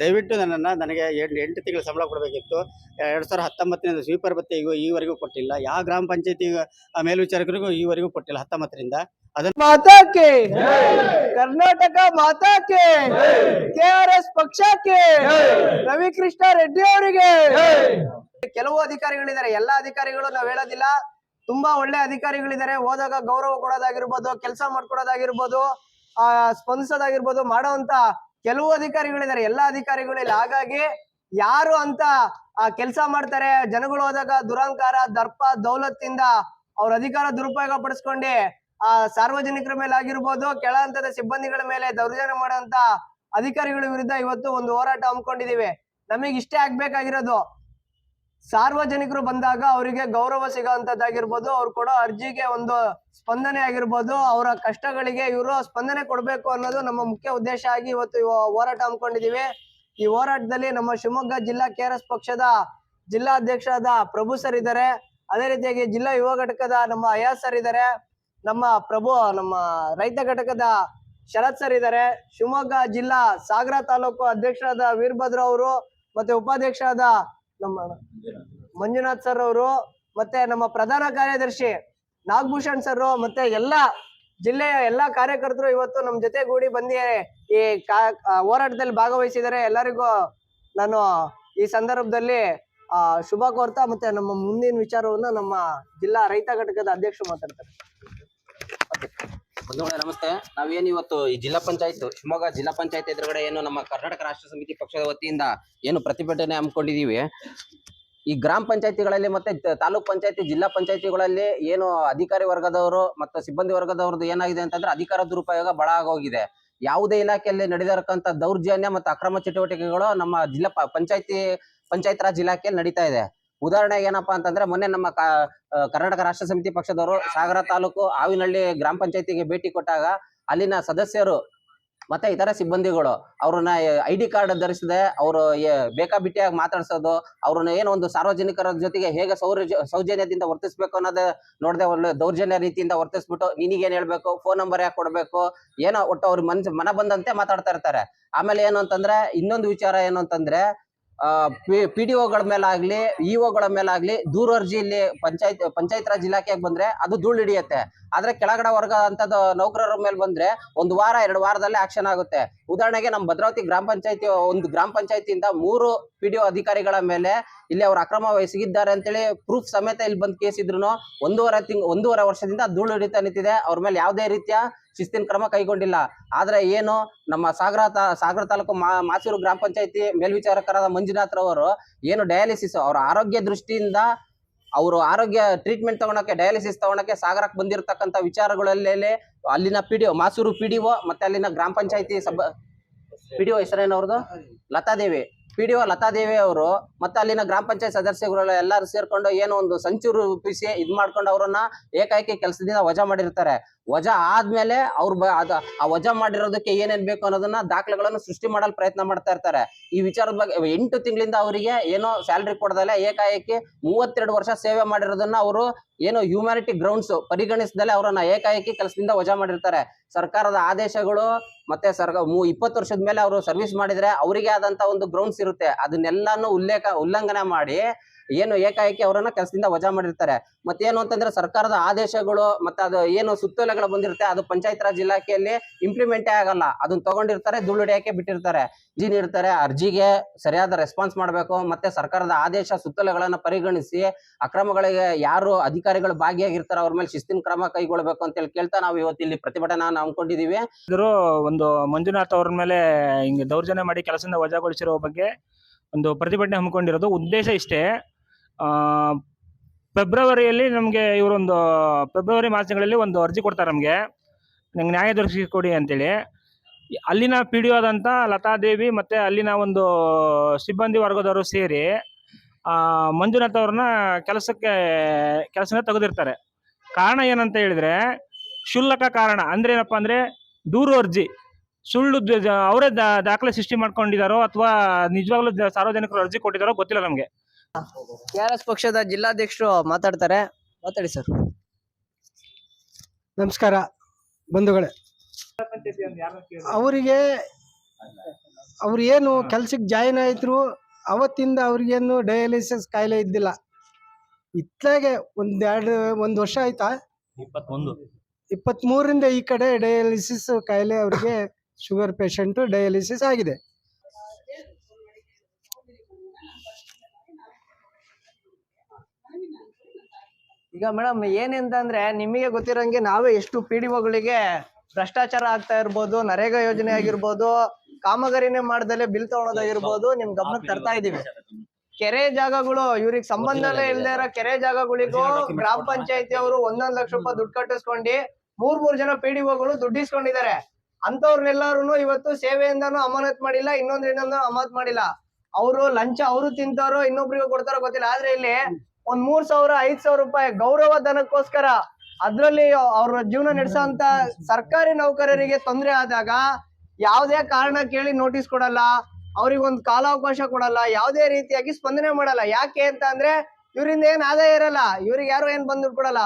ದಯವಿಟ್ಟು ನನ್ನನ್ನು ನನಗೆ ಎಂಟು ಎಂಟು ತಿಂಗಳ ಸಂಬಳ ಕೊಡಬೇಕಿತ್ತು. ಎರಡು ಸಾವಿರದ ಹತ್ತೊಂಬತ್ತರಿಂದ ಸ್ವೀಪರ್ ಭತ್ತೆಗೂ ಈವರೆಗೂ ಕೊಟ್ಟಿಲ್ಲ. ಯಾವ ಗ್ರಾಮ ಪಂಚಾಯತಿ ಮೇಲ್ವಿಚಾರಕರಿಗೂ ಈವರೆಗೂ ಕೊಟ್ಟಿಲ್ಲ ಹತ್ತೊಂಬತ್ತರಿಂದ. ಅದನ್ನು ಮಾತಾಕೆ. ಕರ್ನಾಟಕ ಮಾತಾಕೆ. ಕೆ ಕೆ ಆರ್ ಎಸ್ ಪಕ್ಷಕ್ಕೆ. ರವಿಕೃಷ್ಣ ರೆಡ್ಡಿ ಅವರಿಗೆ. ಕೆಲವು ಅಧಿಕಾರಿಗಳಿದ್ದಾರೆ. ಎಲ್ಲಾ ಅಧಿಕಾರಿಗಳು ನಾವು ಹೇಳೋದಿಲ್ಲ. ತುಂಬಾ ಒಳ್ಳೆ ಅಧಿಕಾರಿಗಳಿದ್ದಾರೆ. ಹೋದಾಗ ಗೌರವ ಕೊಡೋದಾಗಿರ್ಬೋದು ಕೆಲಸ ಮಾಡ್ಕೊಡೋದಾಗಿರ್ಬೋದು ಆ ಸ್ಪಂದಿಸೋದಾಗಿರ್ಬೋದು ಮಾಡೋಂತ ಕೆಲವು ಅಧಿಕಾರಿಗಳಿದ್ದಾರೆ, ಎಲ್ಲಾ ಅಧಿಕಾರಿಗಳಿಲ್ಲ ಹಾಗಾಗಿ ಯಾರು ಅಂತ ಆ ಕೆಲಸ ಮಾಡ್ತಾರೆ, ಜನಗಳು ಹೋದಾಗ ದುರಹಂಕಾರ ದರ್ಪ, ದೌಲತ್ತಿಂದ ಅವ್ರ ಅಧಿಕಾರ ದುರುಪಯೋಗ ಪಡಿಸ್ಕೊಂಡಿ ಆ ಸಾರ್ವಜನಿಕರ ಮೇಲೆ ಆಗಿರ್ಬೋದು ಕೆಳ ಹಂತದ ಸಿಬ್ಬಂದಿಗಳ ಮೇಲೆ ದೌರ್ಜನ್ಯ ಮಾಡುವಂತ ಅಧಿಕಾರಿಗಳ ವಿರುದ್ಧ ಇವತ್ತು ಒಂದು ಹೋರಾಟ ಹಮ್ಮಿಕೊಂಡಿದೀವಿ ನಮಗೆ ಇಷ್ಟೇ ಆಗ್ಬೇಕಾಗಿರೋದು. ಸಾರ್ವಜನಿಕರು ಬಂದಾಗ ಅವರಿಗೆ ಗೌರವ ಸಿಗುವಂತದ್ದಾಗಿರ್ಬೋದು ಅವ್ರು ಕೊಡೋ ಅರ್ಜಿಗೆ ಒಂದು ಸ್ಪಂದನೆ ಆಗಿರ್ಬೋದು, ಅವರ ಕಷ್ಟಗಳಿಗೆ ಇವರು ಸ್ಪಂದನೆ ಕೊಡಬೇಕು ಅನ್ನೋದು ನಮ್ಮ ಮುಖ್ಯ ಉದ್ದೇಶ ಆಗಿ ಇವತ್ತು ಇವ- ಹೋರಾಟ ಹಮ್ಮಿಕೊಂಡಿದ್ದೀವಿ ಈ ಹೋರಾಟದಲ್ಲಿ ನಮ್ಮ ಶಿವಮೊಗ್ಗ ಜಿಲ್ಲಾ ಕೆ ಆರ್ ಎಸ್ ಪಕ್ಷದ ಜಿಲ್ಲಾಧ್ಯಕ್ಷರಾದ ಪ್ರಭು ಸರ್ ಇದ್ದಾರೆ. ಅದೇ ರೀತಿಯಾಗಿ ಜಿಲ್ಲಾ ಯುವ ಘಟಕದ ನಮ್ಮ ಅಯಾಸ್ ಸರ್ ಇದ್ದಾರೆ. ನಮ್ಮ ಪ್ರಭು, ನಮ್ಮ ರೈತ ಘಟಕದ ಶರತ್ ಸರ್ ಇದ್ದಾರೆ. ಶಿವಮೊಗ್ಗ ಜಿಲ್ಲಾ ಸಾಗರ ತಾಲೂಕು ಅಧ್ಯಕ್ಷರಾದ ವೀರಭದ್ರ ಅವರು ಮತ್ತೆ ಉಪಾಧ್ಯಕ್ಷರಾದ ನಮ್ಮ ಮಂಜುನಾಥ್ ಸರ್ ಅವರು ಮತ್ತೆ ನಮ್ಮ ಪ್ರಧಾನ ಕಾರ್ಯದರ್ಶಿ ನಾಗಭೂಷಣ್ ಸರ್ ಮತ್ತೆ ಎಲ್ಲ ಜಿಲ್ಲೆಯ ಎಲ್ಲಾ ಕಾರ್ಯಕರ್ತರು ಇವತ್ತು ನಮ್ಮ ಜೊತೆಗೂಡಿ ಬಂದಿ ಈ ಹೋರಾಟದಲ್ಲಿ ಭಾಗವಹಿಸಿದರೆ ಎಲ್ಲರಿಗೂ ನಾನು ಈ ಸಂದರ್ಭದಲ್ಲಿ ಶುಭ ಕೋರ್ತಾ ಮತ್ತೆ ನಮ್ಮ ಮುಂದಿನ ವಿಚಾರವನ್ನ ನಮ್ಮ ಜಿಲ್ಲಾ ರೈತ ಘಟಕದ ಅಧ್ಯಕ್ಷರು ಮಾತಾಡ್ತಾರೆ. ಬಂಧುಗಳೇ, ನಮಸ್ತೆ. ನಾವೇನು ಇವತ್ತು ಈ ಜಿಲ್ಲಾ ಪಂಚಾಯತ್ ಶಿವಮೊಗ್ಗ ಜಿಲ್ಲಾ ಪಂಚಾಯತ್ ಎದುರುಗಡೆ ಏನು ನಮ್ಮ ಕರ್ನಾಟಕ ರಾಷ್ಟ್ರ ಸಮಿತಿ ಪಕ್ಷದ ವತಿಯಿಂದ ಏನು ಪ್ರತಿಭಟನೆ ಹಮ್ಮಿಕೊಂಡಿದೀವಿ ಈ ಗ್ರಾಮ ಪಂಚಾಯತಿಗಳಲ್ಲಿ ಮತ್ತೆ ತಾಲೂಕ್ ಪಂಚಾಯತಿ, ಜಿಲ್ಲಾ ಪಂಚಾಯತಿಗಳಲ್ಲಿ ಏನು ಅಧಿಕಾರಿ ವರ್ಗದವರು ಮತ್ತು ಸಿಬ್ಬಂದಿ ವರ್ಗದವ್ರದ್ದು ಏನಾಗಿದೆ ಅಂತಂದ್ರೆ ಅಧಿಕಾರ ದುರುಪಯೋಗ ಬಹಳ ಆಗೋಗಿದೆ. ಯಾವುದೇ ಇಲಾಖೆಯಲ್ಲಿ ನಡೆದಿರಕ್ಕಂಥ ದೌರ್ಜನ್ಯ ಮತ್ತು ಅಕ್ರಮ ಚಟುವಟಿಕೆಗಳು ನಮ್ಮ ಜಿಲ್ಲಾ ಪಂಚಾಯತಿ, ಪಂಚಾಯತ್ ರಾಜ್ ಇಲಾಖೆಯಲ್ಲಿ ನಡೀತಾ ಇದೆ. ಉದಾಹರಣೆಗೆ ಏನಪ್ಪಾ ಅಂತಂದ್ರೆ ಮೊನ್ನೆ ನಮ್ಮ ಕರ್ನಾಟಕ ರಾಷ್ಟ್ರ ಸಮಿತಿ ಪಕ್ಷದವರು ಸಾಗರ ತಾಲೂಕು ಆವಿನಹಳ್ಳಿ ಗ್ರಾಮ ಪಂಚಾಯತಿಗೆ ಭೇಟಿ ಕೊಟ್ಟಾಗ ಅಲ್ಲಿನ ಸದಸ್ಯರು ಮತ್ತೆ ಇತರ ಸಿಬ್ಬಂದಿಗಳು ಅವ್ರನ್ನ ಐ ಡಿ ಕಾರ್ಡ್ ಧರಿಸದೆ ಅವರು ಬೇಕಾಬಿಟ್ಟಿಯಾಗಿ ಮಾತಾಡ್ಸೋದು, ಅವ್ರನ್ನ ಏನೋ ಒಂದು ಸಾರ್ವಜನಿಕರ ಜೊತೆಗೆ ಹೇಗೆ ಸೌರ ಸೌಜನ್ಯದಿಂದ ವರ್ತಿಸ್ಬೇಕು ಅನ್ನೋದೇ ನೋಡದೆ ಒಳ್ಳೆ ದೌರ್ಜನ್ಯ ರೀತಿಯಿಂದ ವರ್ತಿಸ್ಬಿಟ್ಟು ನಿನಗೇನ್ ಹೇಳ್ಬೇಕು ಫೋನ್ ನಂಬರ್ ಯಾಕೆ ಕೊಡ್ಬೇಕು, ಏನೋ ಒಟ್ಟು ಅವ್ರ ಮನ್ಸ್ ಮನ ಬಂದಂತೆ ಮಾತಾಡ್ತಾ ಇರ್ತಾರೆ. ಆಮೇಲೆ ಏನು ಅಂತಂದ್ರೆ ಇನ್ನೊಂದು ವಿಚಾರ ಏನು ಅಂತಂದ್ರೆ ಪಿ ಡಿ ಒಗಳ ಮೇಲಾಗ್ಲಿ ಇಒಗಳ ಮೇಲಾಗ್ಲಿ ದೂರ ಅರ್ಜಿ ಇಲ್ಲಿ ಪಂಚಾಯತ್ ಪಂಚಾಯತ್ ರಾಜ್ ಇಲಾಖೆಗೆ ಬಂದ್ರೆ ಅದು ಧೂಳು ಹಿಡಿಯುತ್ತೆ. ಆದ್ರೆ ಕೆಳಗಡೆ ವರ್ಗ ಅಂತದ ನೌಕರರ ಮೇಲೆ ಬಂದ್ರೆ ಒಂದು ವಾರ, ಎರಡು ವಾರದಲ್ಲೇ ಆಕ್ಷನ್ ಆಗುತ್ತೆ. ಉದಾಹರಣೆಗೆ ನಮ್ಮ ಭದ್ರಾವತಿ ಗ್ರಾಮ ಪಂಚಾಯತಿ, ಒಂದು ಗ್ರಾಮ ಪಂಚಾಯತಿಯಿಂದ ಮೂರು ಪಿ ಡಿ ಅಧಿಕಾರಿಗಳ ಮೇಲೆ ಇಲ್ಲಿ ಅವರು ಅಕ್ರಮ ವಹಿಸಿದ್ದಾರೆ ಅಂತೇಳಿ ಪ್ರೂಫ್ ಸಮೇತ ಇಲ್ಲಿ ಬಂದು ಕೇಸ್ ಇದ್ರು ಒಂದೂವರೆ ತಿಂಗ್, ಒಂದೂವರೆ ವರ್ಷದಿಂದ ಧೂಳು ಹಿಡಿತ ನಿಂತಿದೆ. ಅವ್ರ ಮೇಲೆ ಯಾವುದೇ ರೀತಿಯ ಶಿಸ್ತಿನ ಕ್ರಮ ಕೈಗೊಂಡಿಲ್ಲ. ಆದರೆ ಏನು ನಮ್ಮ ಸಾಗರ ತಾ- ಸಾಗರ ತಾಲೂಕು ಮಾಸೂರು ಗ್ರಾಮ ಪಂಚಾಯತಿ ಮೇಲ್ವಿಚಾರಕರಾದ ಮಂಜುನಾಥ್ ರವರು ಏನು ಡಯಾಲಿಸಿಸ್ ಅವರ ಆರೋಗ್ಯ ದೃಷ್ಟಿಯಿಂದ ಅವರು ಆರೋಗ್ಯ ಟ್ರೀಟ್ಮೆಂಟ್ ತಗೊಳಕ್ಕೆ ಡಯಾಲಿಸಿಸ್ ತಗೊಳಕ್ಕೆ ಸಾಗರಕ್ಕೆ ಬಂದಿರತಕ್ಕಂಥ ವಿಚಾರಗಳಲ್ಲೇ ಅಲ್ಲಿನ P D Masur P D ಮತ್ತೆ ಅಲ್ಲಿನ ಗ್ರಾಮ ಪಂಚಾಯತಿ sub P D O ಹೆಸರೇನವ್ರದ್ದು Latadevi. P D O Latadevi ಅವರು, ಮತ್ತೆ ಅಲ್ಲಿನ ಗ್ರಾಮ ಪಂಚಾಯತ್ ಸದಸ್ಯರುಗಳು ಎಲ್ಲರೂ ಸೇರ್ಕೊಂಡು ಏನೋ ಒಂದು ಸಂಚು ರೂಪಿಸಿ ಇದ್ ಮಾಡ್ಕೊಂಡು ಅವರನ್ನ ಏಕಾಏಕಿ ಕೆಲಸದಿಂದ ವಜಾ ಮಾಡಿರ್ತಾರೆ. ವಜಾ ಆದ್ಮೇಲೆ ಅವ್ರು ಆ ವಜಾ ಮಾಡಿರೋದಕ್ಕೆ ಏನೇನ್ ಬೇಕು ಅನ್ನೋದನ್ನ ದಾಖಲೆಗಳನ್ನು ಸೃಷ್ಟಿ ಮಾಡಲು ಪ್ರಯತ್ನ ಮಾಡ್ತಾ ಇರ್ತಾರೆ. ಈ ವಿಚಾರದ ಬಗ್ಗೆ ಎಂಟು ತಿಂಗಳಿಂದ ಅವರಿಗೆ ಏನೋ ಸ್ಯಾಲ್ರಿ ಕೊಡದಲ್ಲ, ಏಕಾಏಕಿ ಮೂವತ್ತೆರಡು ವರ್ಷ ಸೇವೆ ಮಾಡಿರೋದನ್ನ ಅವರು ಏನೋ ಹ್ಯೂಮ್ಯಾನಿಟಿ ಗ್ರೌಂಡ್ಸ್ ಪರಿಗಣಿಸದಲ್ಲೇ ಅವರನ್ನ ಏಕಾಏಕಿ ಕೆಲಸದಿಂದ ವಜಾ ಮಾಡಿರ್ತಾರೆ. ಸರ್ಕಾರದ ಆದೇಶಗಳು ಮತ್ತೆ ಸರ್ಗ ಮೂ ಇಪ್ಪತ್ತು ವರ್ಷದ ಮೇಲೆ ಅವರು ಸರ್ವಿಸ್ ಮಾಡಿದ್ರೆ ಅವರಿಗೆ ಆದಂತ ಒಂದು ಗ್ರೌಂಡ್ಸ್ ಇರುತ್ತೆ. ಅದನ್ನೆಲ್ಲಾನು ಉಲ್ಲೇಖ ಉಲ್ಲಂಘನೆ ಮಾಡಿ ಏನು ಏಕಾಏಕಿ ಅವರನ್ನ ಕೆಲಸದಿಂದ ವಜಾ ಮಾಡಿರ್ತಾರೆ. ಮತ್ತೇನು ಅಂತಂದ್ರೆ ಸರ್ಕಾರದ ಆದೇಶಗಳು ಮತ್ತೆ ಅದು ಏನು ಸುತ್ತೋಲೆಗಳು ಬಂದಿರುತ್ತೆ, ಅದು ಪಂಚಾಯತ್ ರಾಜ್ ಇಲಾಖೆಯಲ್ಲಿ ಇಂಪ್ಲಿಮೆಂಟೇ ಆಗಲ್ಲ. ಅದನ್ನ ತಗೊಂಡಿರ್ತಾರೆ ಧೂಳು ಹಿಡಿಯಕ್ಕೆ ಬಿಟ್ಟಿರ್ತಾರೆ. ಅರ್ಜಿ ನೀಡ್ತಾರೆ, ಅರ್ಜಿಗೆ ಸರಿಯಾದ ರೆಸ್ಪಾನ್ಸ್ ಮಾಡಬೇಕು, ಮತ್ತೆ ಸರ್ಕಾರದ ಆದೇಶ ಸುತ್ತೋಲೆಗಳನ್ನ ಪರಿಗಣಿಸಿ ಅಕ್ರಮಗಳಿಗೆ ಯಾರು ಅಧಿಕಾರಿಗಳು ಭಾಗಿಯಾಗಿರ್ತಾರೆ ಅವ್ರ ಮೇಲೆ ಶಿಸ್ತಿನ ಕ್ರಮ ಕೈಗೊಳ್ಳಬೇಕು ಅಂತ ಹೇಳಿ ಕೇಳ್ತಾ ನಾವು ಇವತ್ತು ಇಲ್ಲಿ ಪ್ರತಿಭಟನಾ ಹಮ್ಮಿಕೊಂಡಿದೀವಿ ಇದ್ರು ಒಂದು ಮಂಜುನಾಥ್ ಅವ್ರ ಮೇಲೆ ಹಿಂಗೆ ದೌರ್ಜನ್ಯ ಮಾಡಿ ಕೆಲಸದಿಂದ ವಜಾಗೊಳಿಸಿರೋ ಬಗ್ಗೆ ಒಂದು ಪ್ರತಿಭಟನೆ ಹಮ್ಮಿಕೊಂಡಿರೋದು ಉದ್ದೇಶ ಇಷ್ಟೇ. ಫೆಬ್ರವರಿಯಲ್ಲಿ ನಮಗೆ ಇವರೊಂದು, ಫೆಬ್ರವರಿ ಮಾಸಗಳಲ್ಲಿ ಒಂದು ಅರ್ಜಿ ಕೊಡ್ತಾರೆ ನಮಗೆ. ನಂಗೆ ನ್ಯಾಯ ದೊರಕಿಸಿ ಕೊಡಿ ಅಂತೇಳಿ. ಅಲ್ಲಿನ ಪಿ ಡಿ ಆದಂಥ ಲತಾದೇವಿ ಮತ್ತು ಅಲ್ಲಿನ ಒಂದು ಸಿಬ್ಬಂದಿ ವರ್ಗದವರು ಸೇರಿ ಮಂಜುನಾಥ್ ಅವ್ರನ್ನ ಕೆಲಸಕ್ಕೆ, ಕೆಲಸನ ತೆಗೆದಿರ್ತಾರೆ. ಕಾರಣ ಏನಂತ ಹೇಳಿದ್ರೆ, ಕ್ಷುಲ್ಲಕ ಕಾರಣ. ಅಂದ್ರೆ ಏನಪ್ಪ ಅಂದ್ರೆ ದೂರು ಅರ್ಜಿ ಸುಳ್ಳು ಅವರೇ ದಾಖಲೆ ಸೃಷ್ಟಿ ಮಾಡ್ಕೊಂಡಿದಾರೋ ಅಥವಾ ನಿಜವಾಗ್ಲೂ ಸಾರ್ವಜನಿಕರು ಅರ್ಜಿ ಕೊಟ್ಟಿದಾರೋ ಗೊತ್ತಿಲ್ಲ ನಮಗೆ. ಕೆ ಆರ್ ಎಸ್ ಪಕ್ಷದ ಜಿಲ್ಲಾಧ್ಯಕ್ಷರು ಮಾತಾಡ್ತಾರೆ. ಮಾತಾಡಿ ಸರ್. ನಮಸ್ಕಾರ ಬಂಧುಗಳೇ. ಅವರಿಗೆ ಅವ್ರು ಏನು ಕೆಲ್ಸಕ್ಕೆ ಜಾಯಿನ್ ಆಯ್ತರು ಅವತ್ತಿಂದ ಅವ್ರಿಗೇನು ಡಯಾಲಿಸಿಸ್ ಕಾಯಿಲೆ ಇದ್ದಿಲ್ಲ. ಇತ್ಲಾಗೆ ಒಂದೆರಡು ಒಂದು ವರ್ಷ ಆಯ್ತಾ? ಇಪ್ಪತ್ತೊಂದು. ಇಪ್ಪತ್ತ್ಮೂರರಿಂದ ಈ ಕಡೆ ಡಯಾಲಿಸಿಸ್ ಕಾಯಿಲೆ ಅವ್ರಿಗೆ ಶುಗರ್ ಪೇಷಂಟ್ ಡಯಾಲಿಸಿಸ್ ಆಗಿದೆ. ಈಗ ಮೇಡಮ್ ಏನಂತಂದ್ರೆ ನಿಮಗೆ ಗೊತ್ತಿರೋಂಗೆ ನಾವೇ ಎಷ್ಟು ಪಿ ಡಿ ಒಗಳಿಗೆ ಭ್ರಷ್ಟಾಚಾರ ಆಗ್ತಾ ಇರ್ಬೋದು ನರೇಗಾ ಯೋಜನೆ ಆಗಿರ್ಬೋದು ಕಾಮಗಾರಿನೇ ಮಾಡ್ದಲೆ ಬಿಲ್ ತಗೊಳೋದಾಗಿರ್ಬೋದು ನಿಮ್ ಗಮನಕ್ಕೆ ತರ್ತಾ ಇದೀವಿ. ಕೆರೆ ಜಾಗಗಳು ಇವ್ರಿಗೆ ಸಂಬಂಧನೇ ಇಲ್ದೇ ಇರೋ ಕೆರೆ ಜಾಗಗಳಿಗೂ ಗ್ರಾಮ ಪಂಚಾಯತಿ ಅವರು ಒಂದೊಂದ್ ಲಕ್ಷ ರೂಪಾಯಿ ದುಡ್ಡು ಕಟ್ಟಿಸ್ಕೊಂಡು ಮೂರ್ ಮೂರ್ ಜನ ಪಿ ಡಿ ಒಗಳು ದುಡ್ಡು ಇಸ್ಕೊಂಡಿದ್ದಾರೆ ಅಂತವ್ರನ್ನೆಲ್ಲರೂ ಇವತ್ತು ಸೇವೆಯಿಂದನೂ ಅಮಾನತ್ ಮಾಡಿಲ್ಲ ಇನ್ನೊಂದ್ ಇನ್ನೊಂದು ಅಮಾನತ್ ಮಾಡಿಲ್ಲ. ಅವರು ಲಂಚ ಅವರು ತಿಂತಾರೋ ಇನ್ನೊಬ್ರಿಗೂ ಕೊಡ್ತಾರೋ ಗೊತ್ತಿಲ್ಲ. ಆದ್ರೆ ಇಲ್ಲಿ ಒಂದ್ ಮೂರ್ ಸಾವಿರ, ಐದ್ ಸಾವಿರ ರೂಪಾಯಿ ಗೌರವ ಧನಕ್ಕೋಸ್ಕರ ಅದ್ರಲ್ಲಿ ಅವ್ರ ಜೀವನ ನಡೆಸೋಂತ ಸರ್ಕಾರಿ ನೌಕರರಿಗೆ ತೊಂದರೆ ಆದಾಗ ಯಾವ್ದೇ ಕಾರಣ ಕೇಳಿ ನೋಟಿಸ್ ಕೊಡಲ್ಲ ಅವ್ರಿಗೆ ಒಂದು ಕಾಲಾವಕಾಶ ಕೊಡಲ್ಲ, ಯಾವ್ದೇ ರೀತಿಯಾಗಿ ಸ್ಪಂದನೆ ಮಾಡಲ್ಲ. ಯಾಕೆ ಅಂತ ಅಂದ್ರೆ ಇವರಿಂದ ಏನ್ ಆದಾಯ ಇರಲ್ಲ, ಇವ್ರಿಗೆ ಯಾರು ಏನ್ ಬಂದ್ ಕೊಡಲ್ಲ.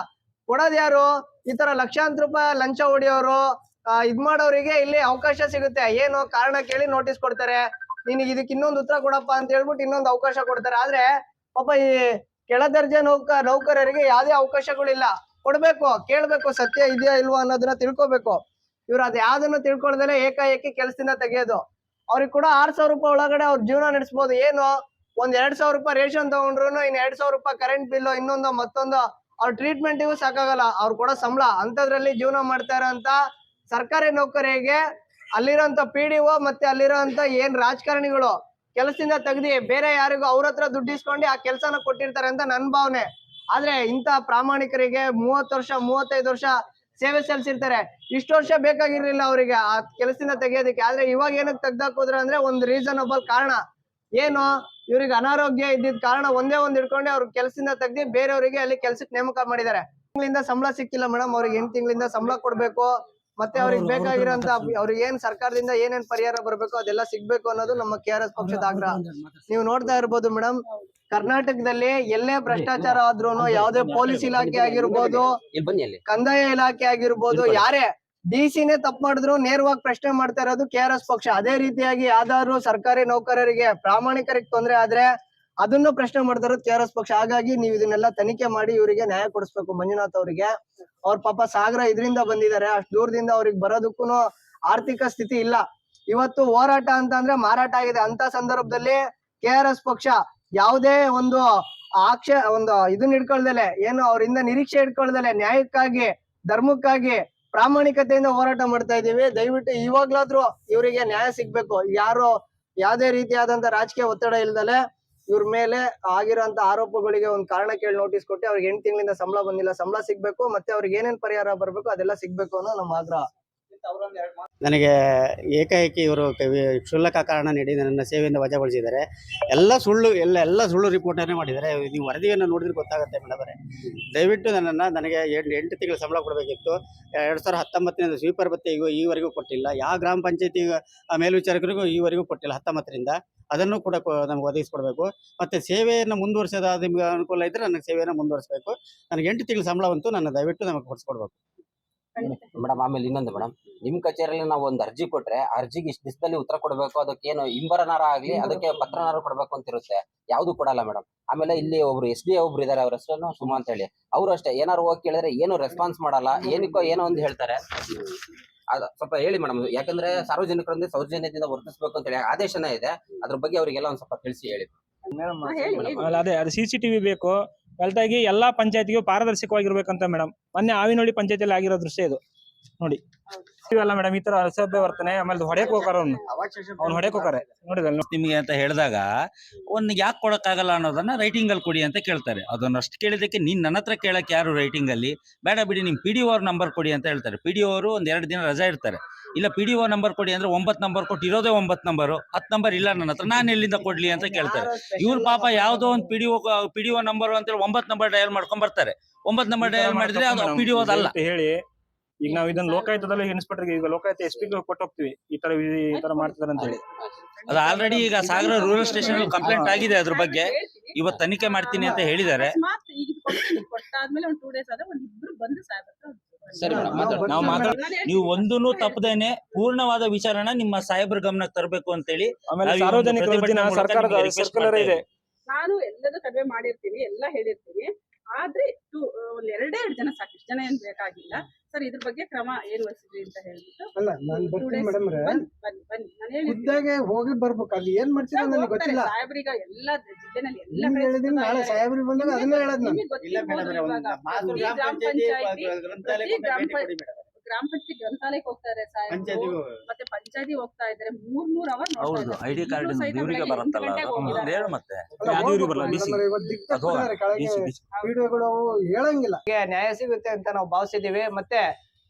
ಕೊಡೋದ್ ಯಾರು? ಈ ತರ ಲಕ್ಷಾಂತರ ರೂಪಾಯಿ ಲಂಚ ಹೊಡಿಯೋರು ಇದ್ ಮಾಡೋರಿಗೆ ಇಲ್ಲಿ ಅವಕಾಶ ಸಿಗುತ್ತೆ. ಏನು ಕಾರಣ ಕೇಳಿ ನೋಟಿಸ್ ಕೊಡ್ತಾರೆ. ನಿನಗೆ ಇದಕ್ಕೆ ಇನ್ನೊಂದು ಉತ್ತರ ಕೊಡಪ್ಪ ಅಂತ ಹೇಳ್ಬಿಟ್ಟು ಇನ್ನೊಂದು ಅವಕಾಶ ಕೊಡ್ತಾರೆ. ಆದ್ರೆ ಪಾಪ ಈ ಕೆಳ ದರ್ಜೆ ನೌಕ, ನೌಕರರಿಗೆ ಯಾವುದೇ ಅವಕಾಶಗಳಿಲ್ಲ. ಕೊಡ್ಬೇಕು, ಕೇಳ್ಬೇಕು ಸತ್ಯ ಇದೆಯಾ ಇಲ್ವಾ ಅನ್ನೋದನ್ನ ತಿಳ್ಕೊಬೇಕು. ಇವ್ರು ಅದ್ ಯಾವ್ದನ್ನು ತಿಳ್ಕೊಳ್ದಲೆ ಏಕಾಏಕಿ ಕೆಲಸದಿಂದ ತೆಗೆಯೋದು. ಅವ್ರಿಗೆ ಕೂಡ ಆರ್ ಸಾವಿರ ರೂಪಾಯಿ ಒಳಗಡೆ ಅವ್ರ ಜೀವನ ನಡೆಸ್ಬೋದು. ಏನು? ಒಂದ್ ಎರಡ್ ಸಾವಿರ ರೂಪಾಯಿ ರೇಷನ್ ತಗೊಂಡ್ರು ಇನ್ ಎರಡ್ ಸಾವಿರ ರೂಪಾಯಿ ಕರೆಂಟ್ ಬಿಲ್ ಇನ್ನೊಂದು, ಮತ್ತೊಂದು, ಅವ್ರ ಟ್ರೀಟ್ಮೆಂಟಿಗೂ ಸಾಕಾಗಲ್ಲ. ಅವ್ರು ಕೊಡೋ ಸಂಬಳ ಅಂತದ್ರಲ್ಲಿ ಜೀವನ ಮಾಡ್ತಾ ಇರೋಂತ ಸರ್ಕಾರಿ ನೌಕರಿಗೆ ಅಲ್ಲಿರೋಂತ ಪಿ ಡಿ ಒ ಮತ್ತೆ ಅಲ್ಲಿರೋಂತ ಏನ್ ರಾಜಕಾರಣಿಗಳು ಕೆಲಸದಿಂದ ತೆಗ್ದಿ ಬೇರೆ ಯಾರಿಗೂ ಅವ್ರ ಹತ್ರ ದುಡ್ಡು ಇಸ್ಕೊಂಡು ಆ ಕೆಲಸನ ಕೊಟ್ಟಿರ್ತಾರೆ ಅಂತ ನನ್ ಭಾವನೆ. ಆದ್ರೆ ಇಂತ ಪ್ರಾಮಾಣಿಕರಿಗೆ ಮೂವತ್ತು ವರ್ಷ, ಮೂವತ್ತೈದು ವರ್ಷ ಸೇವೆ ಸಲ್ಲಿಸಿರ್ತಾರೆ. ಇಷ್ಟು ವರ್ಷ ಬೇಕಾಗಿರ್ಲಿಲ್ಲ ಅವರಿಗೆ ಆ ಕೆಲಸದಿಂದ ತೆಗಿಯೋದಕ್ಕೆ. ಆದ್ರೆ ಇವಾಗ ಏನಕ್ಕೆ ತೆಗ್ದಾಕೋದ್ರ ಅಂದ್ರೆ ಒಂದು ರೀಸನಬಲ್ ಕಾರಣ. ಏನು? ಇವ್ರಿಗೆ ಅನಾರೋಗ್ಯ ಇದ್ದಿದ್ ಕಾರಣ ಒಂದೇ ಒಂದ್ ಇಟ್ಕೊಂಡೆ ಅವ್ರ ಕೆಲಸದಿಂದ ತೆಗ್ದಿ ಬೇರೆಯವರಿಗೆ ಅಲ್ಲಿ ಕೆಲ್ಸಕ್ಕೆ ನೇಮಕ ಮಾಡಿದ್ದಾರೆ. ತಿಂಗಳಿಂದ ಸಂಬಳ ಸಿಕ್ಕಿಲ್ಲ ಮೇಡಮ್. ಅವ್ರಿಗೆ ಎಂಟು ತಿಂಗಳಿಂದ ಸಂಬಳ ಕೊಡ್ಬೇಕು. ಮತ್ತೆ ಅವ್ರಿಗೆ ಬೇಕಾಗಿರೋಂತ ಅವ್ರಿಗೆ ಏನ್ ಸರ್ಕಾರದಿಂದ ಏನೇನ್ ಪರಿಹಾರ ಬರ್ಬೇಕು ಅದೆಲ್ಲ ಸಿಗ್ಬೇಕು ಅನ್ನೋದು ನಮ್ಮ ಕೆ ಆರ್ ಎಸ್ ಪಕ್ಷದ ಆಗ್ರಹ. ನೀವು ನೋಡ್ತಾ ಇರ್ಬೋದು ಮೇಡಮ್ ಕರ್ನಾಟಕದಲ್ಲಿ ಎಲ್ಲೇ ಭ್ರಷ್ಟಾಚಾರ ಆದ್ರೂ ಯಾವ್ದೇ ಪೊಲೀಸ್ ಇಲಾಖೆ ಆಗಿರ್ಬೋದು ಕಂದಾಯ ಇಲಾಖೆ ಆಗಿರ್ಬೋದು ಯಾರೇ ಡಿ ಸಿನೇ ತಪ್ಪು ಮಾಡಿದ್ರು ನೇರವಾಗಿ ಪ್ರಶ್ನೆ ಮಾಡ್ತಾ ಇರೋದು ಕೆ ಆರ್ ಎಸ್ ಪಕ್ಷ. ಅದೇ ರೀತಿಯಾಗಿ ಯಾವ್ದಾದ್ರು ಸರ್ಕಾರಿ ನೌಕರರಿಗೆ ಪ್ರಾಮಾಣಿಕರಿಗೆ ತೊಂದ್ರೆ ಆದ್ರೆ ಅದನ್ನು ಪ್ರಶ್ನೆ ಮಾಡ್ತಾರ ಕೆ ಆರ್ ಎಸ್ ಪಕ್ಷ. ಹಾಗಾಗಿ ನೀವು ಇದನ್ನೆಲ್ಲ ತನಿಖೆ ಮಾಡಿ ಇವರಿಗೆ ನ್ಯಾಯ ಕೊಡಿಸ್ಬೇಕು ಮಂಜುನಾಥ್ ಅವರಿಗೆ. ಅವ್ರ ಪಾಪ ಸಾಗರ ಇದರಿಂದ ಬಂದಿದ್ದಾರೆ. ಅಷ್ಟು ದೂರದಿಂದ ಅವ್ರಿಗೆ ಬರೋದಕ್ಕೂ ಆರ್ಥಿಕ ಸ್ಥಿತಿ ಇಲ್ಲ. ಇವತ್ತು ಹೋರಾಟ ಅಂತ ಅಂದ್ರೆ ಮಾರಾಟ ಆಗಿದೆ. ಅಂತ ಸಂದರ್ಭದಲ್ಲಿ ಕೆ ಆರ್ ಎಸ್ ಪಕ್ಷ ಯಾವುದೇ ಒಂದು ಆಕ್ಷ, ಒಂದು ಇದನ್ನ ಇಟ್ಕೊಳ್ದಲೆ ಏನು ಅವರಿಂದ ನಿರೀಕ್ಷೆ ಇಟ್ಕೊಳ್ದಲೆ ನ್ಯಾಯಕ್ಕಾಗಿ, ಧರ್ಮಕ್ಕಾಗಿ ಪ್ರಾಮಾಣಿಕತೆಯಿಂದ ಹೋರಾಟ ಮಾಡ್ತಾ ಇದ್ದೀವಿ. ದಯವಿಟ್ಟು ಇವಾಗ್ಲಾದ್ರೂ ಇವರಿಗೆ ನ್ಯಾಯ ಸಿಗ್ಬೇಕು. ಯಾರು ಯಾವುದೇ ರೀತಿಯಾದಂತ ರಾಜಕೀಯ ಒತ್ತಡ ಇಲ್ದಲೆ ಇವ್ರ ಮೇಲೆ ಆಗಿರೋಂತ ಆರೋಪಗಳಿಗೆ ಒಂದು ಕಾರಣ ಕೇಳಿ ನೋಟಿಸ್ ಕೊಟ್ಟು ಅವ್ರಿಗೆ ಎಂಟು ತಿಂಗಳಿಂದ ಸಂಬಳ ಬಂದಿಲ್ಲ. ಸಂಬಳ ಸಿಗ್ಬೇಕು ಮತ್ತೆ ಅವ್ರಿಗೆ ಏನೇನ್ ಪರಿಹಾರ ಬರ್ಬೇಕು ಅದೆಲ್ಲ ಸಿಗ್ಬೇಕು ಅನ್ನೋ ನಮ್ಮ ಆಗ್ರಹ. ನನಗೆ ಏಕಾಏಕಿ ಇವರು ಕ್ಷುಲ್ಲಕ ಕಾರಣ ನೀಡಿ ನನ್ನ ಸೇವೆಯಿಂದ ವಜಾಗೊಳಿಸಿದ್ದಾರೆ. ಎಲ್ಲ ಸುಳ್ಳು, ಎಲ್ಲ ಎಲ್ಲ ಸುಳ್ಳು ರಿಪೋರ್ಟನ್ನೇ ಮಾಡಿದ್ದಾರೆ. ನೀವು ವರದಿಯನ್ನು ನೋಡಿದ್ರೆ ಗೊತ್ತಾಗುತ್ತೆ ಮೇಡಮರೇ ದಯವಿಟ್ಟು ನನ್ನನ್ನು ನನಗೆ ಎಂಟು ಎಂಟು ತಿಂಗಳ ಸಂಬಳ ಕೊಡಬೇಕಿತ್ತು. ಎರಡು ಸಾವಿರದ ಹತ್ತೊಂಬತ್ತರಿಂದ ಸ್ವೀಪರ್ ಈಗ ಈವರೆಗೂ ಕೊಟ್ಟಿಲ್ಲ. ಯಾವ ಗ್ರಾಮ ಪಂಚಾಯತಿ ಮೇಲ್ವಿಚಾರಕರಿಗೂ ಈವರೆಗೂ ಕೊಟ್ಟಿಲ್ಲ ಹತ್ತೊಂಬತ್ತರಿಂದ. ಅದನ್ನು ಕೂಡ ಕೊ- ನಮ್ಗೆ ಒದಗಿಸ್ಕೊಡ್ಬೇಕು. ಮತ್ತು ಸೇವೆಯನ್ನು ಮುಂದುವರಿಸೋದ ನಿಮ್ಗೆ ಅನುಕೂಲ ಇದ್ದರೆ ನನಗೆ ಸೇವೆಯನ್ನು ಮುಂದುವರಿಸಬೇಕು. ನನಗೆ ಎಂಟು ತಿಂಗಳ ಬಂತು ನನ್ನ ದಯವಿಟ್ಟು ನಮಗೆ ಕೊಡಿಸ್ಕೊಡ್ಬೇಕು. ಮೇಡಮ್ ಆಮೇಲೆ ಇನ್ನೊಂದು ಮೇಡಮ್. ನಿಮ್ ಕಚೇರಿಯಲ್ಲಿ ನಾವು ಒಂದು ಅರ್ಜಿ ಕೊಟ್ರೆ ಅರ್ಜಿಗೆ ಇಷ್ಟು ದಿವಸದಲ್ಲಿ ಉತ್ತರ ಕೊಡಬೇಕು ಅದಕ್ಕೇನು ಇಂಬರನಾರ ಆಗ್ಲಿ ಅದಕ್ಕೆ ಪತ್ರನಾರ ಕೊಡ್ಬೇಕು ಅಂತ ಇರುತ್ತೆ ಯಾವ್ದು ಕೊಡಲ್ಲ ಮೇಡಮ್. ಆಮೇಲೆ ಇಲ್ಲಿ ಒಬ್ರು ಎಸ್ ಡಿ ಒಬ್ರು ಇದಾರೆ ಅವ್ರ ಹೆಸರು ಸುಮಾ ಅಂತ ಹೇಳಿ ಅವ್ರು ಅಷ್ಟೇ. ಏನಾರು ಹೋಗಿ ಕೇಳಿದ್ರೆ ಏನು ರೆಸ್ಪಾನ್ಸ್ ಮಾಡಲ್ಲ ಏನಕ್ಕೋ ಏನೋ ಒಂದು ಹೇಳ್ತಾರೆ. ಸ್ವಲ್ಪ ಹೇಳಿ ಮೇಡಮ್ ಯಾಕಂದ್ರೆ ಸಾರ್ವಜನಿಕರಿಂದ ಸೌಜನ್ಯದಿಂದ ವರ್ತಿಸಬೇಕು ಅಂತ ಹೇಳಿ ಆದೇಶನ ಇದೆ. ಅದ್ರ ಬಗ್ಗೆ ಅವರಿಗೆಲ್ಲ ಒಂದ್ ಸ್ವಲ್ಪ ತಿಳಿಸಿ ಹೇಳಿ. ಆಮೇಲೆ ಅದೇ ಅದು ಸಿ ಸಿ ಟಿವಿ ಬೇಕು. ಕಲ್ತಾಗಿ ಎಲ್ಲಾ ಪಂಚಾಯತಿಗೂ ಪಾರದರ್ಶಕವಾಗಿರ್ಬೇಕಂತ ಮೇಡಮ್. ಮೊನ್ನೆ ಆವಿನಹಳ್ಳಿ ಪಂಚಾಯತಿಯಲ್ಲಿ ಆಗಿರೋ ದೃಶ್ಯ ಇದು. ನೋಡಿ. ಇವೆಲ್ಲ ಮೇಡಮ್ ಈ ತರ ಅಸಭ್ಯ ವರ್ತನೆ ಆಮೇಲೆ ಹೊಡೆಯಕ್ ಹೋಗಾರ ಅವ್ನು. ಅವ್ನು ಹೊಡೆಯಕ್ ಹೋಗಾರೆ ನೋಡಿದಲ್ ನಿಮಗೆ ಅಂತ ಹೇಳಿದಾಗ ಒಂದ್ ಯಾಕೆ ಕೊಡಕ್ಕಾಗಲ್ಲ ಅನ್ನೋದನ್ನ ರೈಟಿಂಗ್ ಅಲ್ಲಿ ಕೊಡಿ ಅಂತ ಕೇಳ್ತಾರೆ. ಅದನ್ನ ಅಷ್ಟು ಕೇಳಿದಕ್ಕೆ ನೀನ್ ನನ್ನ ಹತ್ರ ಕೇಳಕ್ ಯಾರು ರೈಟಿಂಗ್ ಅಲ್ಲಿ? ಬೇಡ ಬಿಡಿ ನಿಮ್ ಪಿ ಡಿ ಅವ್ರ ನಂಬರ್ ಕೊಡಿ ಅಂತ ಹೇಳ್ತಾರೆ. ಪಿ ಡಿ ಅವರು ಒಂದ್ ಎರಡು ದಿನ ರಜಾ ಇರ್ತಾರೆ. ಇಲ್ಲ ಪಿ ಡಿ ಒ ನಂಬರ್ ಕೊಡಿ ಅಂದ್ರೆ ಒಂಬತ್ ನಂಬರ್ ಕೊಟ್ಟು ಇರೋದೇ ಒಂಬತ್ ನಂಬರ್ ಹತ್ ನಂಬರ್ ಇಲ್ಲ ನನ್ನ ಹತ್ರ ನಾನು ಎಲ್ಲಿಂದ ಕೊಡ್ಲಿ ಅಂತ ಕೇಳ್ತಾರೆ. ಇವ್ರ ಪಾಪ ಯಾವ್ದೋ ಒಂದು P D O P D O number ಅಂತೇಳಿ ಒಂಬತ್ ನಂಬರ್ ಡಯಲ್ ಮಾಡ್ಕೊಂಡ್ ಬರ್ತಾರೆ. ಒಂಬತ್ ನಂಬರ್ ಡಯಲ್ ಮಾಡಿದ್ರೆ ಅದು ಪಿ ಡಿ ಓದಲ್ಲ ಹೇಳಿ ಈಗ ನಾವು ಇದನ್ನ ಲೋಕಾಯುತದಲ್ಲಿ ಇನ್ಸ್ಪೆಕ್ಟರ್ಗೆ ಈಗ ಲೋಕಾಯುತ ಎಸ್ ಪಿ ಕೊಟ್ಟು ಹೋಗ್ತೀವಿ ಈ ತರ ಈ ತರ ಮಾಡ್ತಿದಾರೆ ಅಂತ ಹೇಳಿ. ಅದು ಆಲ್ರೆಡಿ ಈಗ ಸಾಗರ ರೂರಲ್ ಸ್ಟೇಷನ್ ಕಂಪ್ಲೇಂಟ್ ಆಗಿದೆ ಅದ್ರ ಬಗ್ಗೆ. ಇವತ್ತು ತನಿಖೆ ಮಾಡ್ತೀನಿ ಅಂತ ಹೇಳಿದ್ದಾರೆ. ನಾವು ಮಾತಾಡ. ನೀವು ಒಂದೂ ತಪ್ಪದೇನೆ ಪೂರ್ಣವಾದ ವಿಚಾರಣ ನಿಮ್ಮ ಸಾಹೇಬ್ರ ಗಮನಕ್ಕೆ ತರಬೇಕು ಅಂತ ಹೇಳಿ ಸಾರ್ವಜನಿಕ ಪ್ರತಿಭಟನೆ ಸರ್ಕಾರದ ಸರ್ಕ್ಯುಲರ್ ಇದೆ. ನಾನು ಎಲ್ಲದೂ ಕಡಿಮೆ ಮಾಡಿರ್ತೀನಿ ಎಲ್ಲ ಹೇಳಿರ್ತೀನಿ. ಆದ್ರೆ ಒಂದ್ ಎರಡೇ ಎರಡು ಜನ ಸಾಕು ಜನ ಏನ್ ಬೇಕಾಗಿಲ್ಲ. ಸರ್ ಇದ್ರ ಬಗ್ಗೆ ಕ್ರಮ ಏನ್ ವಹಿಸಿದ್ರಿ ಅಂತ ಹೇಳ್ಬಿಟ್ಟು ಅಲ್ಲ ನಾನು ಬರ್ತೀನಿ days- ಮೇಡಮ್ ಬನ್ನಿ ಬನ್ನಿ ಬನ್ನಿ. ನಾನು ಖುದ್ದಾಗೆ ಹೋಗಿ ಬರ್ಬೇಕು. ಅದು ಏನ್ ಮಾಡ್ತೀರಾ ನನಗೆ ಗೊತ್ತಿಲ್ಲ. ಸಾಹೇಬ್ರಿಗ ಎಲ್ಲ ಜಿಲ್ಲೆನಲ್ಲಿ ಎಲ್ಲ ನಿಮ್ಗೆ ಹೇಳಿದೀನಿ ನಾಳೆ. ಸಾಹೇಬ್ರಿಗೆ ಬಂದಾಗ ಅದನ್ನೇ ಹೇಳದ್ ನಾನು. ಇಲ್ಲ ಗೊತ್ತಿರ್ಬೋದು ಮೇಡಮ್ ಗ್ರಾಮ ಗ್ರಾಮ ಪಂಚಾಯತಿ ಗ್ರಾಮ ಗ್ರಾಮ ಪಂಚಾಯತಿ ಗ್ರಂಥಾಲಯಕ್ಕೆ ಹೋಗ್ತಾ ಪಂಚಾಯತಿಗೂ ಮತ್ತೆ ಪಂಚಾಯತಿ ಹೋಗ್ತಾ ಇದ್ದಾರೆ. ಮೂರ್ ಮೂರ್ ಅವರ್ ಐಡಿ ಕಾರ್ಡ್ ಇವರಿಗೆ ಬರುತ್ತಲ್ಲ ಹೇಳು ಮತ್ತೆ. ವಿಡಿಯೋಗಳು ಅವು ಹೇಳಂಗಿಲ್ಲ ನ್ಯಾಯ ಸಿಗುತ್ತೆ ಅಂತ ನಾವು ಭಾವಿಸಿದೀವಿ ಮತ್ತೆ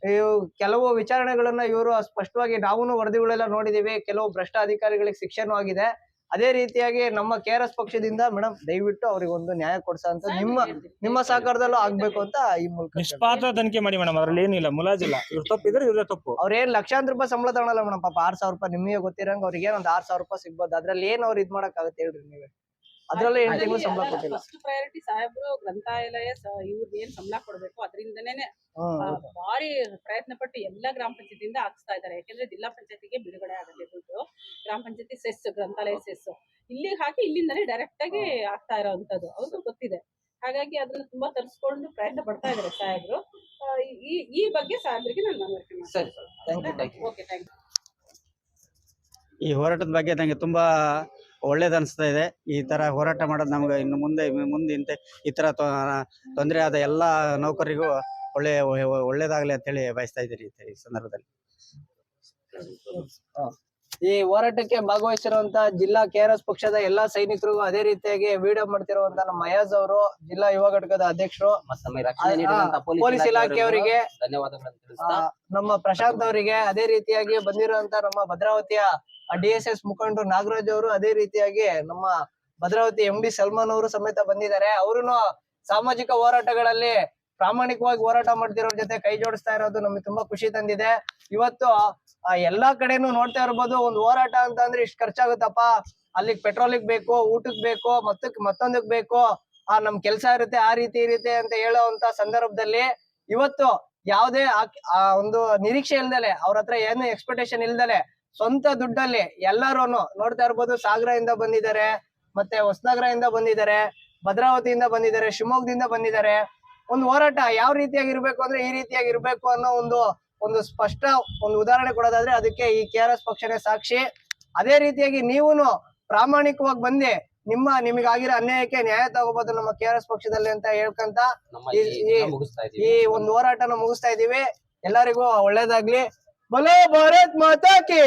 ಇವು ಕೆಲವು ವಿಚಾರಣೆಗಳನ್ನ ಇವರು ಸ್ಪಷ್ಟವಾಗಿ ನಾವು ವರದಿಗಳೆಲ್ಲ ನೋಡಿದೀವಿ ಕೆಲವು ಭ್ರಷ್ಟ ಅಧಿಕಾರಿಗಳಿಗೆ ಶಿಕ್ಷೆನೂ ಆಗಿದೆ. ಅದೇ ರೀತಿಯಾಗಿ ನಮ್ಮ ಕೆ ಆರ್ ಎಸ್ ಪಕ್ಷದಿಂದ ಮೇಡಮ್ ದಯವಿಟ್ಟು ಅವ್ರಿಗೆ ಒಂದು ನ್ಯಾಯ ಕೊಡ್ಸಂತ ನಿಮ್ಮ ನಿಮ್ಮ ಸಹಕಾರದಲ್ಲೂ ಆಗ್ಬೇಕು ಅಂತ ಈ ಮೂಲಕ ನಿಷ್ಪಾತ್ರ ತನಿಖೆ ಮಾಡಿ ಮೇಡಮ್ ಅದ್ರಲ್ಲಿ ಏನಿಲ್ಲ ಮುಲಾಜಿಲ್ಲ. ಇವ್ರು ತಪ್ಪಿದ್ರೆ ಇವ್ರೇ ತಪ್ಪು. ಅವ್ರೇನ್ ಲಕ್ಷಾಂತರ ರೂಪಾಯಿ ಸಂಬಳ ತಗೊಳಲ್ಲ ಮೇಡಮ್ ಪಾಪ ಆರ್ ಸಾವಿರ ರೂಪಾಯಿ ನಿಮಗೆ ಗೊತ್ತಿರಂಗ ಅವ್ರಿಗೆ ಏನೊಂದು ಒಂದ್ ಆರ್ ಸಾವಿರ ರೂಪಾಯಿ ಸಿಗ್ಬೋದು. ಅದ್ರಲ್ಲಿ ಏನ್ ಅವ್ರು ಇದ್ ಮಾಡಕ್ ಆಗುತ್ತೆ ಹೇಳ್ರಿ ನೀವೇ. ಅದ್ರಲ್ಲೂ ಎಂಟು ತಿಂಗಳು ಸಂಬಳ ಕೊಟ್ಟಿಲ್ಲ. ಫಸ್ಟ್ ಪ್ರಯಾರಿಟಿ ಸಾಹೇಬ್ರು ಗ್ರಂಥಾಲಯ ಇವ್ರಿಗೆ ಏನ್ ಸಂಬಳ ಕೊಡ್ಬೇಕು ಅದರಿಂದನೇ ಭಾರಿ ಪ್ರಯತ್ನ ಪಟ್ಟು ಎಲ್ಲ ಗ್ರಾಮ ಪಂಚಾಯತಿಯಿಂದ ಹಾಕ್ಸ್ತಾ ಇದ್ದಾರೆ. ಯಾಕಂದ್ರೆ ಜಿಲ್ಲಾ ಪಂಚಾಯತಿಗೆ ಬಿಡುಗಡೆ ಆಗುತ್ತೆ ದುಡ್ಡು ಗ್ರಾಮ ಪಂಚಾಯತಿ ಸೆಸ್ ಗ್ರಂಥಾಲಯ ಸೆಸ್ ಇಲ್ಲಿಗೆ ಹಾಕಿ ಇಲ್ಲಿಂದಲೇ ಡೈರೆಕ್ಟ್ ಆಗಿ ಆಗ್ತಾ ಇರೋವಂಥದ್ದು. ಅವ್ರಿಗೂ ಗೊತ್ತಿದೆ. ಹಾಗಾಗಿ ಅದನ್ನ ತುಂಬಾ ತರಿಸ್ಕೊಂಡು ಪ್ರಯತ್ನ ಪಡ್ತಾ ಇದಾರೆ ಸಾಹೇಬ್ರು. ಈ ಈ ಬಗ್ಗೆ ಸಾಹೇಬ್ರಿಗೆ ನಾನು ಮನವರಿಕೆ sir thank you thank you okay thank you ಈ ಹೋರಾಟದ ಬಗ್ಗೆ ನನಗೆ ತುಂಬಾ ಒಳ್ಳೇದು ಅನಿಸ್ತಾ ಇದೆ. ಈ ತರ ಹೋರಾಟ ಮಾಡೋದು ನಮ್ಗೆ ಇನ್ನು ಮುಂದೆ ಮುಂದೆ ಇಂತೆ ಈ ಥರ ತೊಂದರೆ ಆದ ಎಲ್ಲ ನೌಕರಿಗೂ ಒಳ್ಳೆ ಒಳ್ಳೇದಾಗಲಿ ಅಂತೇಳಿ ಬಯಸ್ತಾ ಇದ್ದೀನಿ ಈ ಸಂದರ್ಭದಲ್ಲಿ. ಈ ಹೋರಾಟಕ್ಕೆ ಭಾಗವಹಿಸಿರುವಂತಹ ಜಿಲ್ಲಾ ಕೆ ಆರ್ ಎಸ್ ಪಕ್ಷದ ಎಲ್ಲಾ ಸೈನಿಕರಿಗೂ ಅದೇ ರೀತಿಯಾಗಿ ವಿಡಿಯೋ ಮಾಡ್ತಿರುವಂತ ನಮ್ಮ ಮಯಾಜ್ ಅವರು ಜಿಲ್ಲಾ ಯುವ ಘಟಕದ ಅಧ್ಯಕ್ಷರು ಪೊಲೀಸ್ ಇಲಾಖೆಯವರಿಗೆ ನಮ್ಮ ಪ್ರಶಾಂತ್ ಅವರಿಗೆ ಅದೇ ರೀತಿಯಾಗಿ ಬಂದಿರುವಂತ ನಮ್ಮ ಭದ್ರಾವತಿಯ ಡಿ ಎಸ್ ಎಸ್ ಮುಖಂಡರು ನಾಗರಾಜ್ ಅವರು ಅದೇ ರೀತಿಯಾಗಿ ನಮ್ಮ ಭದ್ರಾವತಿ ಎಂ ಡಿ ಸಲ್ಮಾನ್ ಅವರು ಸಮೇತ ಬಂದಿದ್ದಾರೆ. ಅವರು ಸಾಮಾಜಿಕ ಹೋರಾಟಗಳಲ್ಲಿ ಪ್ರಾಮಾಣಿಕವಾಗಿ ಹೋರಾಟ ಮಾಡ್ತಿರೋರ್ ಜೊತೆ ಕೈ ಜೋಡಿಸ್ತಾ ಇರೋದು ನಮಗೆ ತುಂಬಾ ಖುಷಿ ತಂದಿದೆ. ಇವತ್ತು ಎಲ್ಲಾ ಕಡೆನೂ ನೋಡ್ತಾ ಇರ್ಬೋದು, ಒಂದು ಹೋರಾಟ ಅಂತ ಅಂದ್ರೆ ಇಷ್ಟು ಖರ್ಚಾಗುತ್ತಪ್ಪ. ಅಲ್ಲಿಗ್ ಪೆಟ್ರೋಲಿಗ್ ಬೇಕು, ಊಟಕ್ ಬೇಕು, ಮತ್ತಕ್ ಮತ್ತೊಂದಕ್ ಬೇಕು. ಆ, ನಮ್ ಕೆಲ್ಸ ಇರುತ್ತೆ, ಆ ರೀತಿ ಇರುತ್ತೆ ಅಂತ ಹೇಳೋವಂತ ಸಂದರ್ಭದಲ್ಲಿ ಇವತ್ತು ಯಾವುದೇ ಆ- ಒಂದು ನಿರೀಕ್ಷೆ ಇಲ್ದಲೆ, ಅವ್ರ ಹತ್ರ ಏನು ಎಕ್ಸ್ಪೆಕ್ಟೇಷನ್ ಇಲ್ದಲೆ, ಸ್ವಂತ ದುಡ್ಡಲ್ಲಿ ಎಲ್ಲರೂ ನೋಡ್ತಾ ಇರ್ಬೋದು, ಸಾಗರದಿಂದ ಬಂದಿದ್ದಾರೆ, ಮತ್ತೆ ಹೊಸನಗರದಿಂದ ಬಂದಿದ್ದಾರೆ, ಭದ್ರಾವತಿಯಿಂದ ಬಂದಿದ್ದಾರೆ, ಶಿವಮೊಗ್ಗದಿಂದ ಬಂದಿದ್ದಾರೆ. ಒಂದು ಹೋರಾಟ ಯಾವ ರೀತಿಯಾಗಿ ಇರ್ಬೇಕು ಅಂದ್ರೆ ಈ ರೀತಿಯಾಗಿ ಇರ್ಬೇಕು ಅನ್ನೋ ಒಂದು ಒಂದು ಸ್ಪಷ್ಟ ಒಂದು ಉದಾಹರಣೆ ಕೊಡೋದಾದ್ರೆ ಅದಕ್ಕೆ ಈ ಕೆ ಆರ್ ಎಸ್ ಪಕ್ಷನೇ ಸಾಕ್ಷಿ. ಅದೇ ರೀತಿಯಾಗಿ ನೀವುನು ಪ್ರಾಮಾಣಿಕವಾಗಿ ಬಂದು ನಿಮ್ಮ ನಿಮಗಾಗಿರೋ ಅನ್ಯಾಯಕ್ಕೆ ನ್ಯಾಯ ತಗೋಬಹುದು ನಮ್ಮ ಕೆ ಆರ್ ಎಸ್ ಪಕ್ಷದಲ್ಲಿ ಅಂತ ಹೇಳ್ಕಂತ ಈ- ಒಂದು ಹೋರಾಟನ ಮುಗಿಸ್ತಾ ಇದೀವಿ ಎಲ್ಲರಿಗೂ ಒಳ್ಳೇದಾಗ್ಲಿ. ಬಲೋ ಭಾರತ್ ಮಾತಾ ಕಿ!